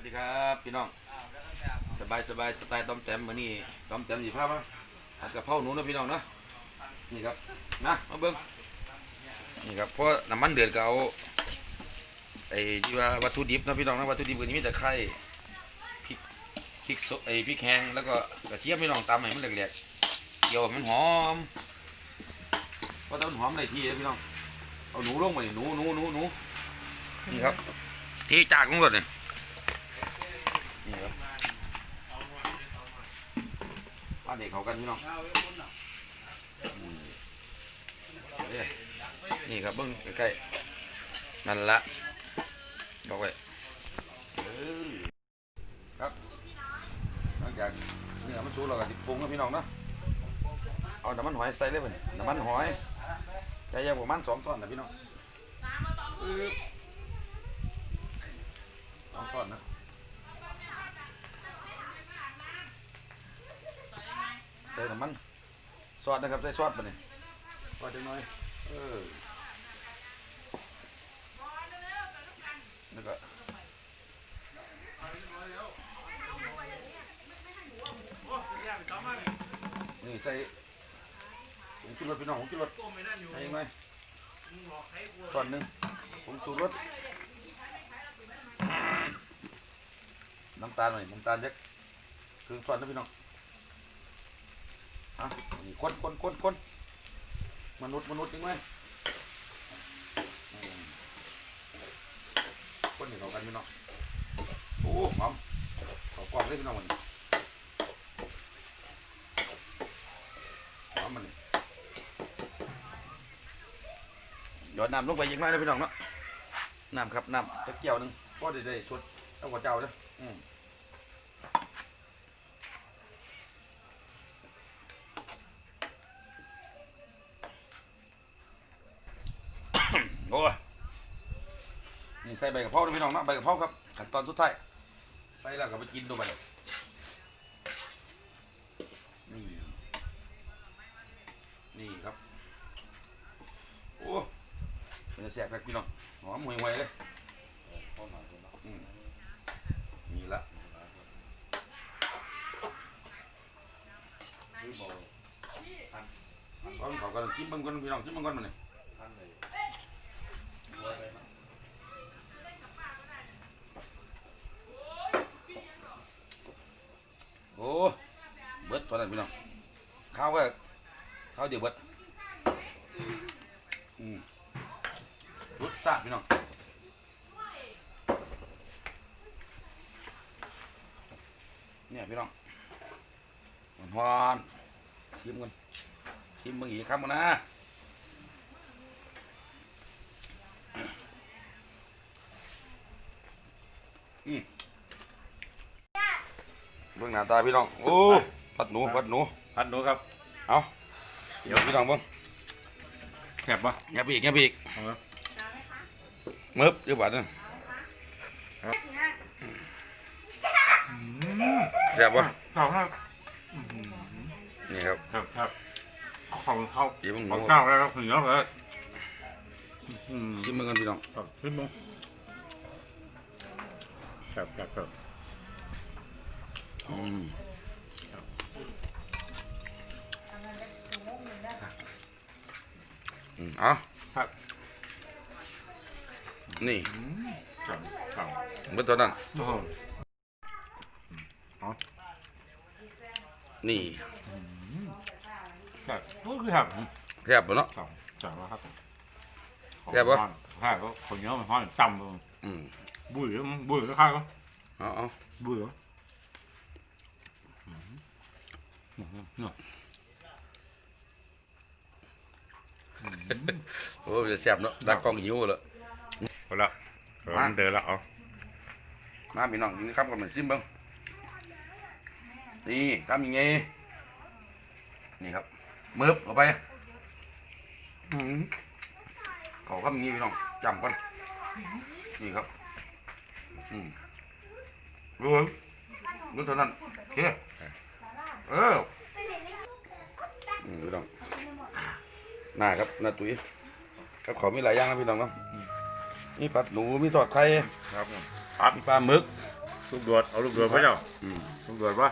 วัสดีครับพี่น้องสบายสบายสไตล์ต้อมแต้มมือนี้ต้อมแต้มสิพามาผัดกะเพราหนูนะพี่น้องนะนี่ครับนะมาเบิ่งนี่ครับเพราะน้ำมันเดือดก็เอาไอ้ที่ว่าวัตถุดิบนะพี่น้องนะวัตถุดิบก็มีแต่ไข่พริกพริกสดไอ้พริกแห้งแล้วก็กระเทียมพี่น้องตำให้มันแหลกๆเกี่ยวมันหอมเพอตำมันหอมได้ที่นะพี่น้องเอาหนูลงมาดิหนูหนูหนูหนูนี่ครับที่จากลงหมดเลย นี่ครับบ้านเด็กเขากันพี่น้องนี่ครับเบิ้งใกล้ๆนั่นละบอกไว้ครับหลังจากเนื้อมันสุกเราก็ติปรุงนะพี่น้องเนาะเอาน้ำมันหอยใส่เลยเพิ่นน้ำมันหอยใจยาประมาณสองต้นนะพี่น้องสองต้นนะ ใส่น้ำมันซ อสนะครับใส่ซอสไปนี่ซอสจังหน่อยเออแล้วก็นี่ใส่ผงชูรสพี่น้องผงชูรสใส่ยังไงตอนหนึ่งผงชูรสน้ำตาลหน่อยน้ำตาลเล็กครึ่งช้อนนะพี่น้องอะนี่ คนคนคนคนมนุษย์มนุษย์จริงไหมคนเห็นเรากันพี่น้องโอ้หอมเขากรอบเลยพี่น้องมันหอมมันหยอดน้ำลงไปอีกหน่อยนะพี่น้องเนาะน้ำครับน้ำตะเกียวหนึ่งก็ได้ได้สดเอากว่าเจ้าเลยอืม นี่ใส่ใบกะเพราด้วยพี่น้องนะใบกะเพราครับขั้นตอนสุดท้ายใส่แล้วก็ไปกินดูไปนี่นี่ครับโอ้เป็นแสบครับพี่น้องหอมห่วยๆเลยอืมนี่ละตอนเขากำลังชิมเบังก่อนพี่น้องชิมเบังก่อนมาเนี่ย โอ้เบิดตอนนั้น พี่น้องข้าวก็ข้าวเดียวเบิดอืมรสชาติพี่น้องเนี่ยพี่น้องมันหวานชิมกันชิมมึงอีกคำกันนะอืมเบื้องหน้าตาพี่น้อง โอ้ พัดหนูพัดหนูพัดหนูครับเอาเดี๋ยวพี่น้องเบิ่งแซ่บปะแงบอีกแงบอีกเอาละเมิบเดี๋ยวบาดนึงแซ่บปะข้าวครับนี่ครับครับครับของข้าวเดี๋ยวมึงหขอนูงข้าวแล้วครับเหนียวเลยอืมชิมมึงกันพี่น้องครับขึ้นมาครับครับครับ อืมอืม เอาครับนี่ครับครับเมื่อตอนนั้นโอ้โหนี่ครับก็คือครับแซ่บปะเนาะครับจังว่าครับแซ่บปะใช่ก็คนเหนียวมันห้อนจำเลยอืมบุ้ยมันบุ้ยก็ข้าวก็เอาเอาบุ้ยก็อืมเนาะ โอ้จะแซ่บเนาะดักกล้องหิวเลยเอาละมันเดินละเอามาพี่น้องนี่ครับกับมันซิมเบิ้งนี่ทำยังไงนี่ครับเมิบเข้าไปอื้อหือเขาทำอย่างนี้พี่น้องจำก่อนนี่ครับอืมรู้เหรอรู้เท่านั้นโอเคเอออืมพี่น้อง หน้าครับหน้าตุ้ยกับขอมีหลายอย่างนะพี่น้องเนาะมีผัดหนูมีทอดไข่ครับมีปลาหมึก ลูกโดดเอาลูกโดดพระเจ้าอืม ลูกโดดวะ